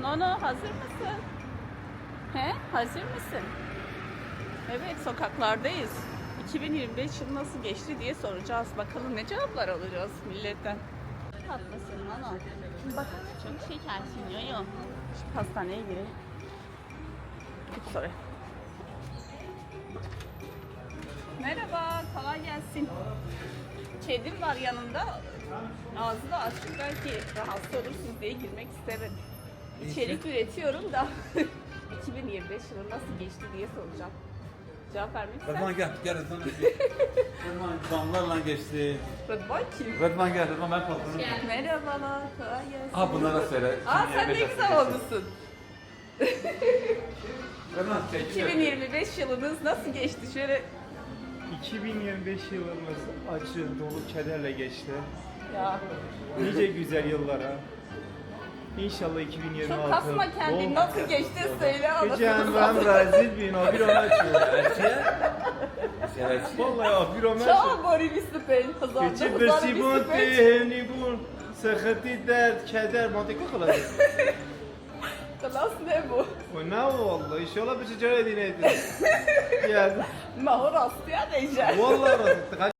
Nono hazır mısın? He? Hazır mısın? Evet sokaklardayız. 2025 yılı nasıl geçti diye soracağız. Bakalım ne cevaplar alacağız milletten. Tatlısın Nono. Bakalım çok şekersin yo yo. Şu pastaneye girelim. Git sonra. Merhaba, kolay gelsin. Kedim var yanında. Ağzını açık belki rahatsız olursunuz diye girmek istemedim. İçerik üretiyorum da 2025 yılı nasıl geçti diye soracağım. Cevap vermek ister Rıdvan misin? gel, gel Rıdvan. Rıdvan damlarla geçti. Rıdvan kim? Rıdvan gel, Rıdvan ben patronum. Merhabalar, kolay gelsin. Ha bunlara söyle. Aa sen ne 2025 güzel nasıl olmuşsun. Rıdvan çekil. 2025 yılınız nasıl geçti? Şöyle 2025 yılımız acı, dolu, kederle geçti. ya Nice güzel yıllara. İnşallah 2026. çok kasma kendini nasıl geçti söyle Gecen ben anasını rezil bin abir ona açıyor. Vallahi abir ona Çok açıyor. bori bir süper. Bir besibun süper. tehni bun. Sıkıntı, dert, keder, mantıklı kılar. Klas ne bu? O ne o vallahi? İnşallah bir şey dinleydin. Yani Mahur Asya Rejen. vallahi razı.